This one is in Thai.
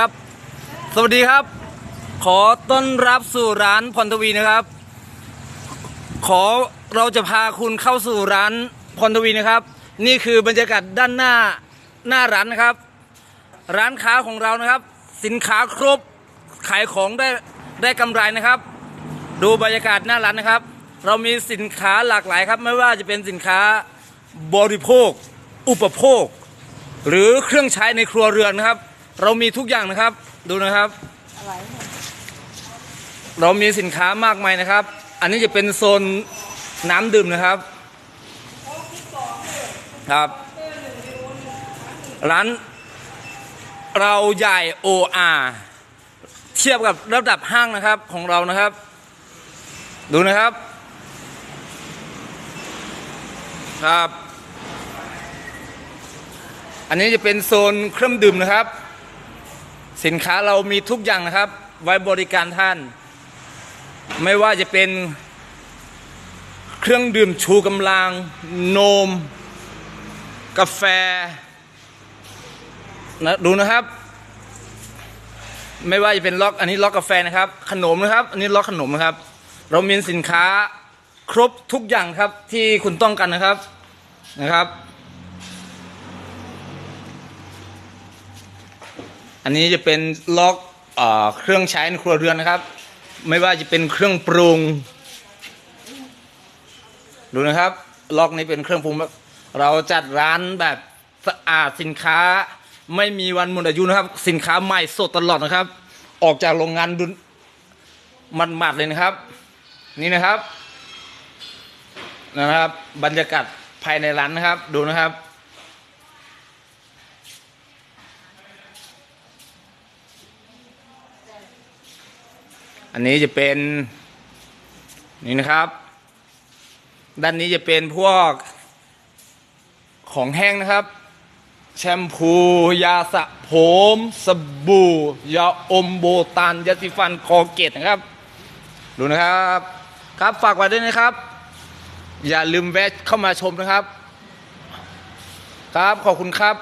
ครับ สวัสดีครับ ขอต้อนรับสู่ร้านพรทวีนะครับ ขอเราจะพาคุณเข้าสู่ร้านพรทวีนะครับ นี่คือบรรยากาศด้านหน้าหน้าร้านนะครับ ร้านค้าของเรานะครับ สินค้าครบขายของได้ได้กำไรนะครับ ดูบรรยากาศหน้าร้านนะครับ เรามีสินค้าหลากหลายครับ ไม่ว่าจะเป็นสินค้าบริโภค อุปโภค หรือเครื่องใช้ในครัวเรือนนะครับ เรามีทุกอย่างนะครับ ดูนะครับเนี่ยเรามีสินค้ามากมายนะครับ อันนี้จะเป็นโซนน้ำดื่มนะครับ ครับ ร้าน เราใหญ่ OR เทียบกับระดับห้างนะครับของเรานะครับ ดูนะครับ ครับ อันนี้จะเป็นโซนเครื่องดื่มนะครับ สินค้าเรามีทุกอย่างนะครับ ไว้บริการท่าน ไม่ว่าจะเป็นเครื่องดื่มชูกำลัง นม กาแฟนะดูนะครับ ไม่ว่าจะเป็นล็อกอันนี้ล็อกกาแฟนะครับ ขนมนะครับ อันนี้ล็อกขนมนะครับ เรามีสินค้าครบทุกอย่างครับที่คุณต้องกันนะครับนะครับ อันนี้จะเป็นล็อกเอเครื่องใช้ในครัวเรือนนะครับ ไม่ว่าจะเป็นเครื่องปรุง ดูนะครับ ล็อกนี้เป็นเครื่องปรุง เราจัดร้านแบบสะอาดสินค้า ไม่มีวันหมดอายุนะครับ สินค้าใหม่สดตลอดนะครับ ออกจากโรงงานดุนมันหมัดเลยนะครับ นี่นะครับ นะครับ บรรยากาศภายในร้านนะครับ ดูนะครับ อันนี้จะเป็น นี่นะครับ ด้านนี้จะเป็นพวกของแห้งนะครับ แชมพู ยาสระผมสบู่ ยาอมโบตานยาสีฟันคอเกตนะครับ ดูนะครับ ครับฝากไว้ด้วยนะครับ อย่าลืมแวะเข้ามาชมนะครับ ครับขอบคุณครับ